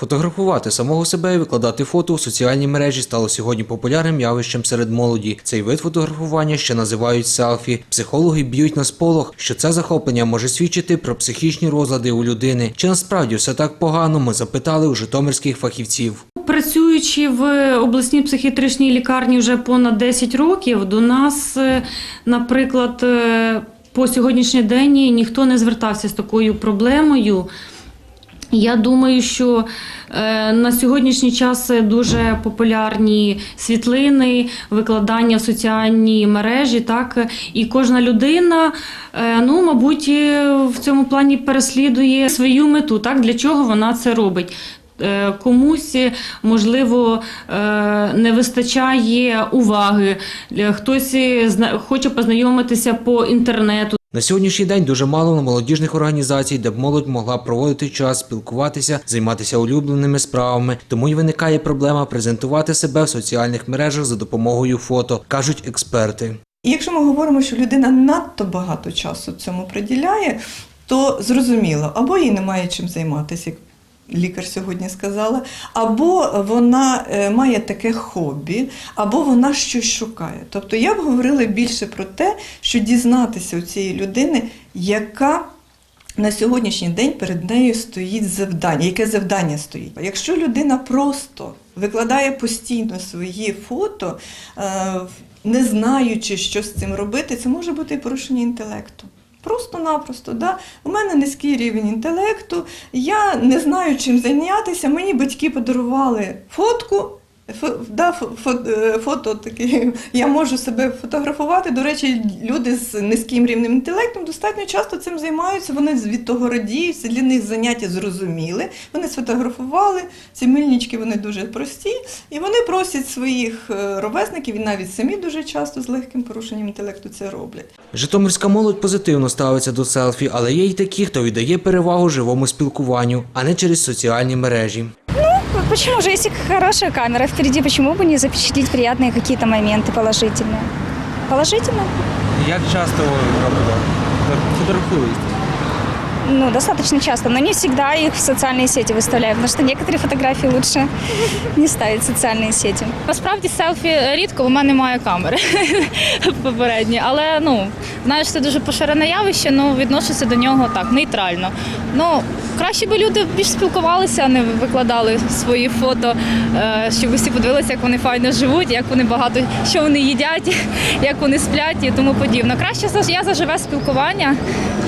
Фотографувати самого себе і викладати фото у соціальні мережі стало сьогодні популярним явищем серед молоді. Цей вид фотографування ще називають селфі. Психологи б'ють на сполох, що це захоплення може свідчити про психічні розлади у людини. Чи насправді все так погано? Ми запитали у житомирських фахівців. Працюючи в обласній психіатричній лікарні вже понад 10 років, до нас, е, наприклад, е, по сьогоднішній день ніхто не звертався з такою проблемою. Я думаю, що е, на сьогоднішній час дуже популярні світлини, викладання в соціальні мережі, так і кожна людина, е, ну мабуть, е, в цьому плані переслідує свою мету, так для чого вона це робить. Комусь, можливо, не вистачає уваги, хтось хоче познайомитися по інтернету. На сьогоднішній день дуже мало молодіжних організацій, де б молодь могла проводити час, спілкуватися, займатися улюбленими справами. Тому й виникає проблема презентувати себе в соціальних мережах за допомогою фото, кажуть експерти. І якщо ми говоримо, що людина надто багато часу цьому приділяє, то зрозуміло, або їй немає чим займатися, як лікар сьогодні сказала, або вона е, має таке хобі, або вона щось шукає. Тобто я б говорила більше про те, що дізнатися у цієї людини, яка на сьогоднішній день перед нею стоїть завдання. Яке завдання стоїть? Якщо людина просто викладає постійно свої фото, е, не знаючи, що з цим робити, це може бути порушення інтелекту. Просто-напросто, да? у мене низький рівень інтелекту, я не знаю, чим зайнятися. Мені батьки подарували фотку. Да, е, фото таке, я можу себе фотографувати. До речі, люди з низьким рівнем інтелекту достатньо часто цим займаються. Вони від того радіють, це для них заняття зрозуміли. Вони сфотографували, ці мильнички вони дуже прості, і вони просять своїх е, ровесників, і навіть самі дуже часто з легким порушенням інтелекту це роблять. Житомирська молодь позитивно ставиться до селфі, але є й такі, хто віддає перевагу живому спілкуванню, а не через соціальні мережі. Почему же, если хорошая камера впереди, почему бы не запечатлеть приятные какие-то моменты положительные? Положительно? Як часто робите? Фотографуєте? Ну, достаточно часто, но не всегда их в социальные сети выставляю, потому что некоторые фотографии лучше не ставить в социальные сети. Насправді селфі рідко, бо в мене немає камери попередні. Але ну знаю, що це дуже поширене явище, ну відношуся до нього так, нейтрально. Ну краще би люди більш спілкувалися, а не викладали свої фото, е, щоб усі подивилися, як вони файно живуть, як вони багато що вони їдять, як вони сплять і тому подібне. Краще я за живе спілкування.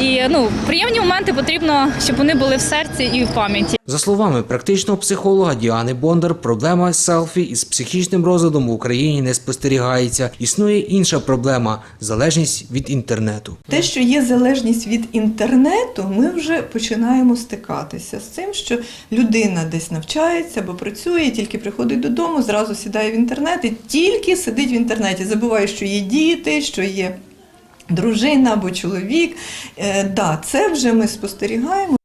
І ну приємні моменти потрібно, щоб вони були в серці і в пам'яті. За словами практичного психолога Діани Бондар, проблема селфі із психічним розладом в Україні не спостерігається. Існує інша проблема залежність від інтернету. Те, що є залежність від інтернету, ми вже починаємо стикатися з цим, що людина десь навчається або працює, тільки приходить додому, зразу сідає в інтернет і тільки сидить в інтернеті, забуває, що є діти, що є дружина або чоловік. Е, да, це вже ми спостерігаємо.